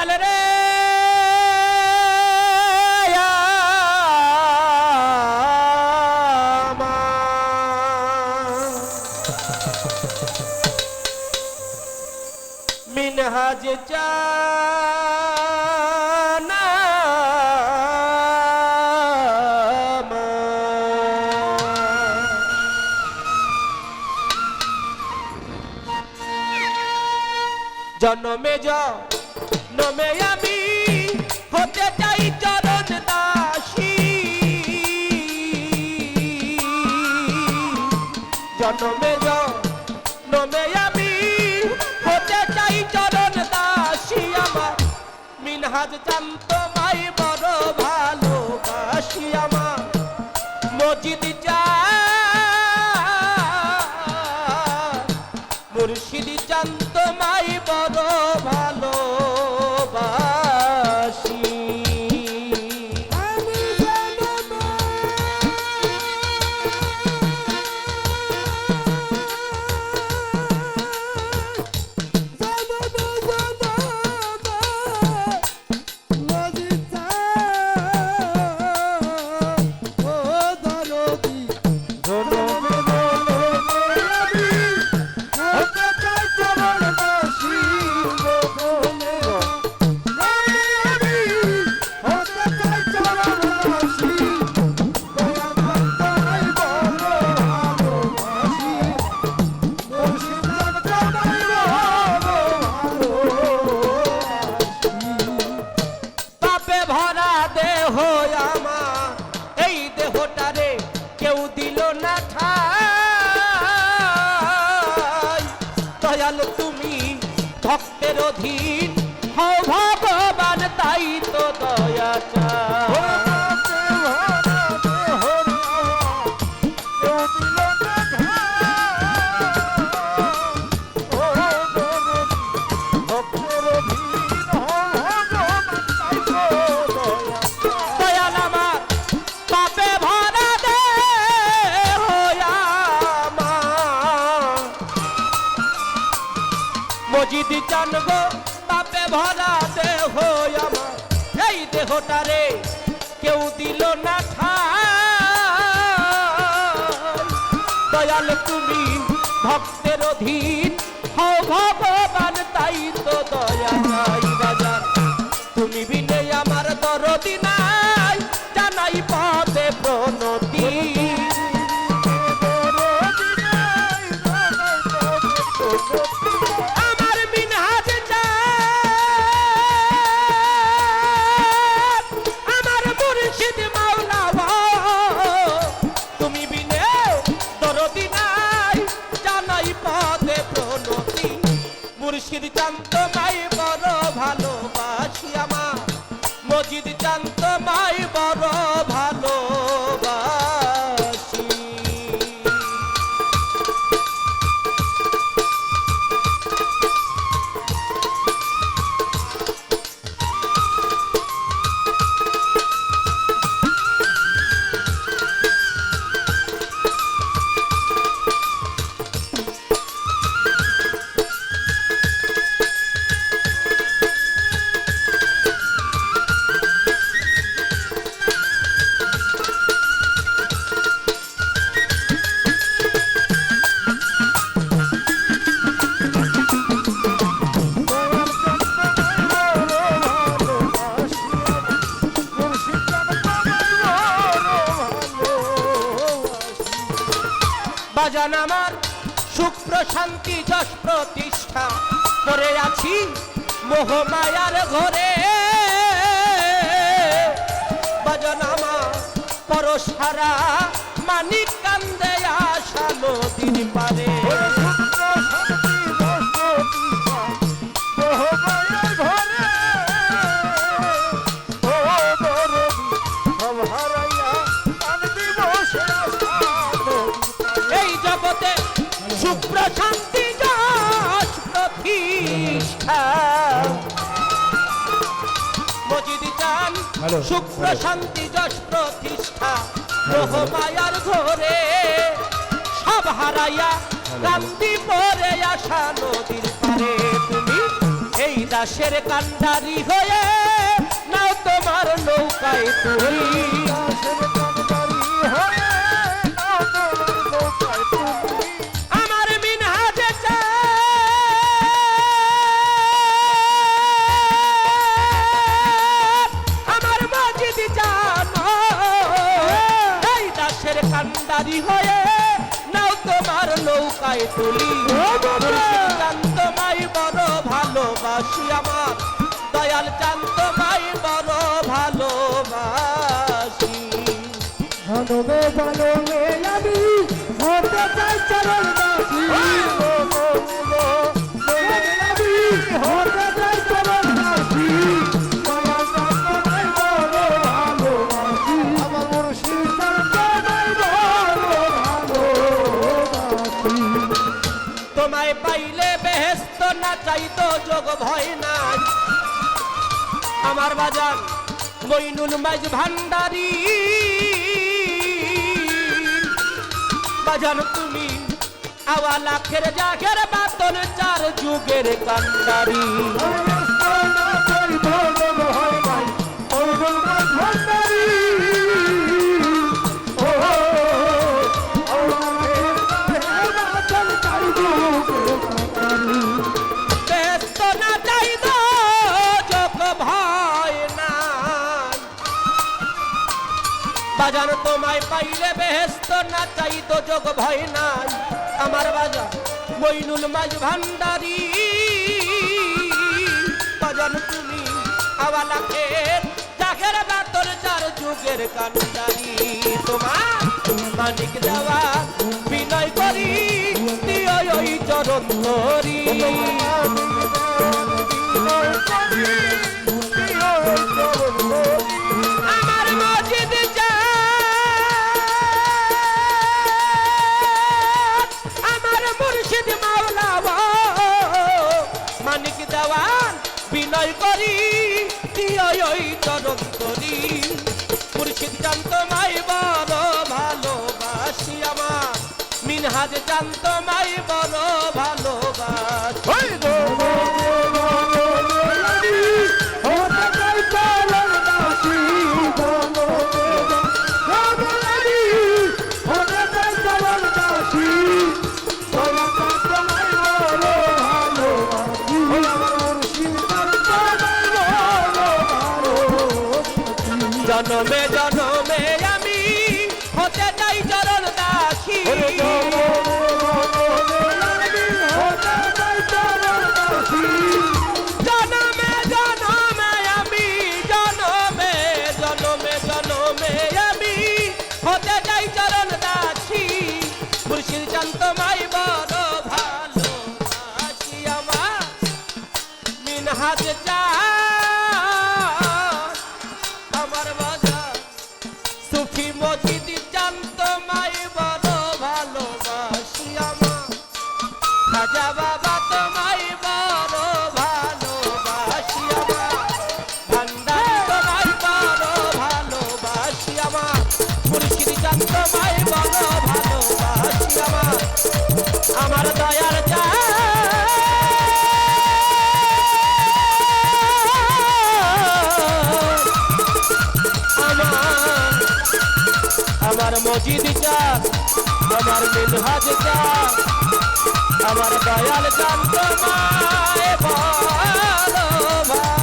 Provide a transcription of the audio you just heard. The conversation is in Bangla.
দয়াল রে। মিনহাজ চানা জন্মে জন্মে আমি হতে চাই চরণ দাসী। জন্মে জন্মে আমি হতে চাই চরণ দাসী। আমার মিনহাজ চান্ত মাই বড় ভালোবাসি। অধীন হও ভগবান তাই তো দয়া চাই। জানব পাপে ভরা দেহ আমার। কেউ দিল না দয়াল তুমি ভক্তের অধীন, হও ভগবান, তাই তো দয়া নাই রাজা তুমি বিনে আমার দরদি মুর্শিদ চান্ত মাই বাজান আমার সুখ প্রশান্তি যশ প্রতিষ্ঠা। করে আছি মোহমায়ার ঘরে। বাজান আমার পরশারা মানিক প্রতিষ্ঠা মজিদ চান সুখ প্রশান্তি যশ প্রতিষ্ঠা। মোহমায়ার ঘরে সব হারাইয়া কান্দি পরে আসা নদীর পারে। তুমি এই দাসের কান্ডারি হয়ে নাও তোমার নৌকায় তুলি। দাসের কান্ডারি হয়ে কান্ডারি হয়ে নাও তোমার নৌকায় তুলি। চান মাই বড় ভালোবাসি আমার। দয়াল চান মাই বড় ভালোবাসি। ভালো ভালো আমি হতে চাই চরণ পাইলে বেহেস্ত না চাইতো, যোগ ভয় নাই। আমার বাজার মইনুল মাইজ ভান্ডারি। বাজার তুমি আওয়া লাখের জাগের বাতন, চার যুগের কান্ডারি। বাজার তোমায় পাইলে বেহেস্ত না চাইতো যোগ ভয় নাই। আমার বাজার মইনুল মাঝ ভান্ডারি। বাজার তুমি আওয়ালাখের জাগের বাতর চার যুগের কান্ডারি। তোমার মানিক দেওয়া বিনয় করি আমার মিনহাজ জানত মাই বড় ভালোবাসি আমার মজিদ চাঁদ আমার মিনহাজ চাঁদ আমার দয়াল চাঁদ তোমায় ভালোবাসি